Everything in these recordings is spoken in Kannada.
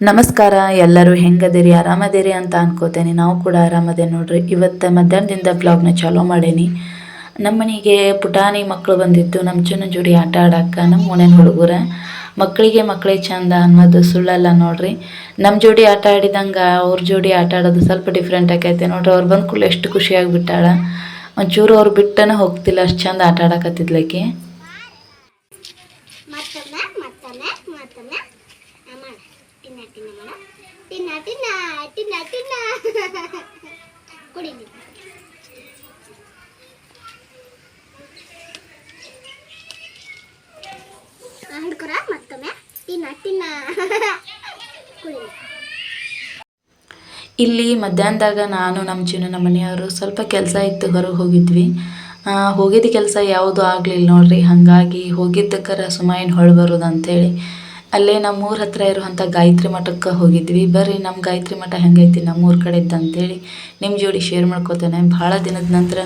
ನಮಸ್ಕಾರ, ಎಲ್ಲರೂ ಹೆಂಗದಿರಿ, ಆರಾಮದಿರಿ ಅಂತ ಅನ್ಕೋತೇನೆ. ನಾವು ಕೂಡ ಆರಾಮದೇ ನೋಡ್ರಿ. ಇವತ್ತು ಮಧ್ಯಾಹ್ನದಿಂದ ಬ್ಲಾಗ್ನ ಚಾಲೋ ಮಾಡೇನಿ. ನಮ್ಮ ಮನೆಗೆ ಪುಟಾಣಿ ಮಕ್ಕಳು ಬಂದಿತ್ತು ನಮ್ಮ ಚನ್ನ ಜೋಡಿ ಆಟ ಆಡಕ್ಕೆ ನಮ್ಮ ಮನೆಯ ಹುಡುಗರ. ಮಕ್ಕಳಿಗೆ ಮಕ್ಕಳೇ ಚಂದ ಅನ್ನೋದು ಸುಳ್ಳಲ್ಲ ನೋಡ್ರಿ. ನಮ್ಮ ಜೋಡಿ ಆಟ ಆಡಿದಂಗೆ ಅವ್ರ ಜೋಡಿ ಆಟ ಆಡೋದು ಸ್ವಲ್ಪ ಡಿಫ್ರೆಂಟ್ ಆಕೈತೆ ನೋಡ್ರಿ. ಅವ್ರು ಬಂದ ಕೂಡಲೇ ಎಷ್ಟು ಖುಷಿಯಾಗಿ ಬಿಟ್ಟಾಳ ಒಂಚೂರು ಅವ್ರು ಬಿಟ್ಟನ ಹೋಗ್ತಿಲ್ಲ ಅಷ್ಟು ಚಂದ ಆಟ ಆಡಕತ್ತಿದ್ಲಕ್ಕೆ ತಿನ್ನ ತಿನ್ನ ಮಾಡ ತಿನ್ನ ತಿನ್ನ ತಿನ್ನ ತಿನ್ನ. ಕುಡಿ ನೀನು. ಹಿಡ್ಕೊರ ಮತ್ತೊಮ್ಮೆ? ತಿನ್ನ ತಿನ್ನ. ಕುಡಿ ಇಲ್ಲಿ ಮಧ್ಯಾಹ್ನದಾಗ ನಾನು ನಮ್ಮ ಚಿನ್ನ ನಮ್ಮ ಮನೆಯವರು ಸ್ವಲ್ಪ ಕೆಲಸ ಇತ್ತು ಹೊರಗೆ ಹೋಗಿದ್ವಿ. ಆ, ಹೋಗಿದ್ದ ಕೆಲಸ ಯಾವುದು ಆಗಲಿಲ್ಲ ನೋಡ್ರಿ. ಹಾಗಾಗಿ ಹೋಗಿದ್ದಕ್ಕರ ಸುಮಾರು ಏನು ಹೊಳೆ ಬರೋದು ಅಂಥೇಳಿ ಅಲ್ಲೇ ನಮ್ಮೂರ ಹತ್ರ ಇರುವಂಥ ಗಾಯತ್ರಿ ಮಠಕ್ಕೆ ಹೋಗಿದ್ವಿ. ಬರ್ರಿ ನಮ್ಮ ಗಾಯತ್ರಿ ಮಠ ಹೆಂಗೈತಿ? ನಮ್ಮೂರ ಕಡೆ ಅಂತೇಳಿ ನಿಮ್ಮ ಜೋಡಿ ಶೇರ್ ಮಾಡ್ಕೋತೇನೆ. ಭಾಳ ದಿನದ ನಂತರ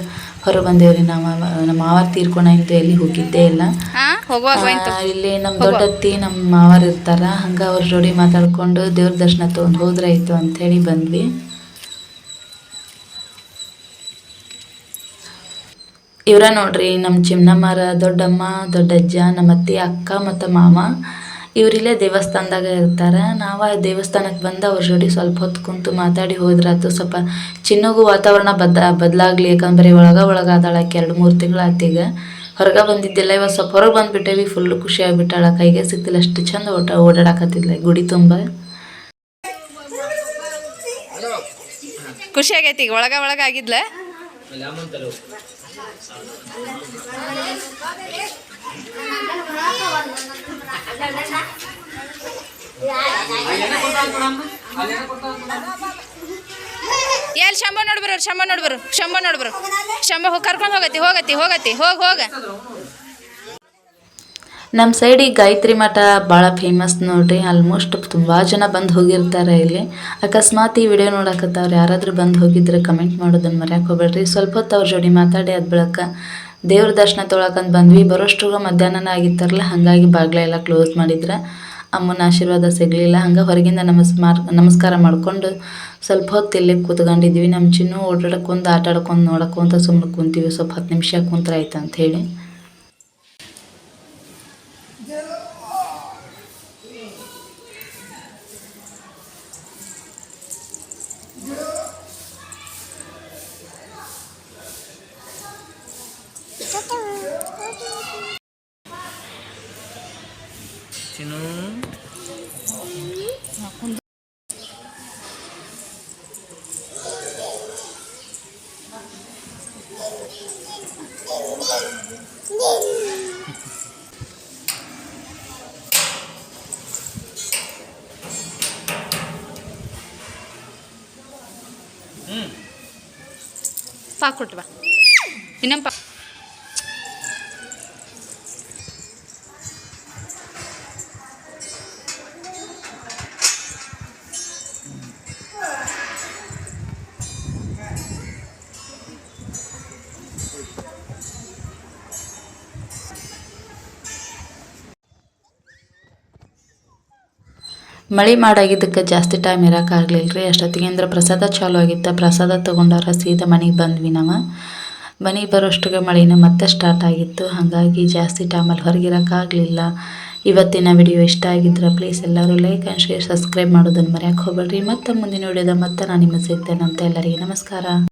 ಹೊರ ಬಂದೇವ್ರಿ. ನಮ್ಮ ನಮ್ಮ ಮಾವ ತೀರ್ಕೊಂಡಾಗಿದ್ದು ಎಲ್ಲಿ ಹೋಗಿದ್ದೇ ಇಲ್ಲ. ಇಲ್ಲಿ ನಮ್ಮ ದೊಡ್ಡತ್ತಿ ನಮ್ಮ ಮಾವಾರ ಇರ್ತಾರ. ಹಂಗ ಅವ್ರ ಜೋಡಿ ಮಾತಾಡ್ಕೊಂಡು ದೇವ್ರ ದರ್ಶನ ತೊಗೊಂಡು ಹೋದ್ರಾಯ್ತು ಅಂಥೇಳಿ ಬಂದ್ವಿ. ಇವರ ನೋಡ್ರಿ ನಮ್ಮ ಚಿನ್ನಮ್ಮರ ದೊಡ್ಡಮ್ಮ ದೊಡ್ಡಜ್ಜ ನಮ್ಮ ಅತ್ತಿ ಅಕ್ಕ ಮತ್ತು ಮಾಮ ಇಲ್ಲೇ ದೇವಸ್ಥಾನದಾಗ ಇರ್ತಾರೆ. ನಾವು ಆ ದೇವಸ್ಥಾನಕ್ಕೆ ಬಂದು ಅವ್ರ ಜೋಡಿ ಸ್ವಲ್ಪ ಹೊತ್ತು ಕುಂತು ಮಾತಾಡಿ ಹೋದ್ರಾತು ಸ್ವಲ್ಪ ಚಿನ್ನಗೂ ವಾತಾವರಣ ಬದ ಬದಲಾಗ್ಲಿ. ಯಾಕಂದ್ರೆ ಒಳಗ ಒಳಗ ಅದಾಳಕ್ಕೆ ಎರಡು ಮೂರು ತಿಂಗಳ ಆತೀಗ ಹೊರಗೆ ಬಂದಿದ್ದಿಲ್ಲ. ಇವಾಗ ಸ್ವಲ್ಪ ಹೊರಗೆ ಬಂದ್ಬಿಟ್ಟೇವಿ. ಫುಲ್ ಖುಷಿ ಆಗ್ಬಿಟ್ಟಾಳ. ಕೈಗೆ ಸಿಗ್ತಿಲ್ಲ. ಅಷ್ಟು ಚಂದ ಓಟ ಓಡಾಡಕತ್ತಿಲ್ಲ ಗುಡಿ ತುಂಬ. ಖುಷಿ ಆಗೈತಿ ಈಗ. ಒಳಗ ಒಳಗ ಆಗಿದ್ಲ? ಎಲ್ಲಿ ಶಂಭ ನೋಡ್ಬರು ಶಂಭ ನೋಡ್ಬರು ಶಂಭ ನೋಡ್ಬರು ಹೋಗಿ ಕರ್ಕೊಂಡು ಹೋಗತಿ ಹೋಗತಿ ಹೋಗತಿ ಹೋಗಿ ಹೋಗ. ನಮ್ಮ ಸೈಡಿಗೆ ಗಾಯತ್ರಿ ಮಠ ಭಾಳ ಫೇಮಸ್ ನೋಡ್ರಿ. ಆಲ್ಮೋಸ್ಟ್ ತುಂಬ ಜನ ಬಂದು ಹೋಗಿರ್ತಾರೆ ಇಲ್ಲಿ. ಅಕಸ್ಮಾತ್ ಈ ವಿಡಿಯೋ ನೋಡಕತ್ತವ್ರು ಯಾರಾದರೂ ಬಂದು ಹೋಗಿದ್ರೆ ಕಮೆಂಟ್ ಮಾಡೋದನ್ನು ಮರ್ಯಾಕೆ ಹೋಗ್ಬೇಡ್ರಿ. ಸ್ವಲ್ಪ ಹೊತ್ತು ಅವ್ರ ಜೋಡಿ ಮಾತಾಡಿ ಅದ್ ಬೆಳಕ ದೇವ್ರ ದರ್ಶನ ತೊಳಕಂತ ಬಂದ್ವಿ. ಬರೋಷ್ಟ್ರಾಗ ಮಧ್ಯಾಹ್ನ ಆಗಿತ್ತಾರಲ್ಲ ಹಾಗಾಗಿ ಬಾಗ್ಲ ಎಲ್ಲ ಕ್ಲೋಸ್ ಮಾಡಿದ್ರೆ. ಅಮ್ಮನ ಆಶೀರ್ವಾದ ಸಿಗಲಿಲ್ಲ. ಹಂಗೆ ಹೊರಗಿಂದ ನಮಸ್ಮಾರ್ ನಮಸ್ಕಾರ ಮಾಡ್ಕೊಂಡು ಸ್ವಲ್ಪ ಹೊತ್ತು ಇಲ್ಲಿ ಕೂತ್ಕೊಂಡಿದ್ವಿ. ನಮ್ಮ ಚಿನ್ನು ಓಡಾಡ್ಕೊಂಡು ಆಟ ಆಡ್ಕೊಂಡು ನೋಡಕ್ಕೊಂತ ಸುಮ್ಮನೆ ಕುಂತೀವಿ. ಸ್ವಲ್ಪ ಹತ್ತು ನಿಮಿಷ ಕುಂತ್ರ ಆಯ್ತು ಅಂತ ಹೇಳಿ. చేసిను పాకుంటువా వినంపా ಮಳೆ ಮಾಡಾಗಿದ್ದಕ್ಕೆ ಜಾಸ್ತಿ ಟೈಮ್ ಇರೋಕ್ಕಾಗಲಿಲ್ಲ ರೀ ಅಷ್ಟೊತ್ತಿಗೆ ಅಂದ್ರೆ ಪ್ರಸಾದ ಚಾಲೂ ಆಗಿತ್ತು. ಪ್ರಸಾದ ತೊಗೊಂಡಾರ ಸೀದಾ ಮನೆಗೆ ಬಂದ್ವಿ ನಾವು. ಮನೆಗೆ ಬರೋಷ್ಟಿಗೆ ಮಳೆನ ಮತ್ತೆ ಸ್ಟಾರ್ಟ್ ಆಗಿತ್ತು. ಹಾಗಾಗಿ ಜಾಸ್ತಿ ಟೈಮಲ್ಲಿ ಹೊರಗಿರೋಕ್ಕಾಗಲಿಲ್ಲ ಇವತ್ತಿನ ವಿಡಿಯೋ ಇಷ್ಟ ಆಗಿದ್ರೆ ಪ್ಲೀಸ್ ಎಲ್ಲರೂ ಲೈಕ್ ಆ್ಯಂಡ್ ಶೇರ್ ಸಬ್ಸ್ಕ್ರೈಬ್ ಮಾಡೋದನ್ನು ಮರೆಯೋಕೆ ಹೋಗ್ಬೇಡ್ರಿ. ಮತ್ತೆ ಮುಂದಿನ ವಿಡಿಯೋದ ಮತ್ತೆ ನಾನು ನಿಮ್ಮ ಸಿಗ್ತೇನೆ ಅಂತ ಎಲ್ಲರಿಗೆ ನಮಸ್ಕಾರ.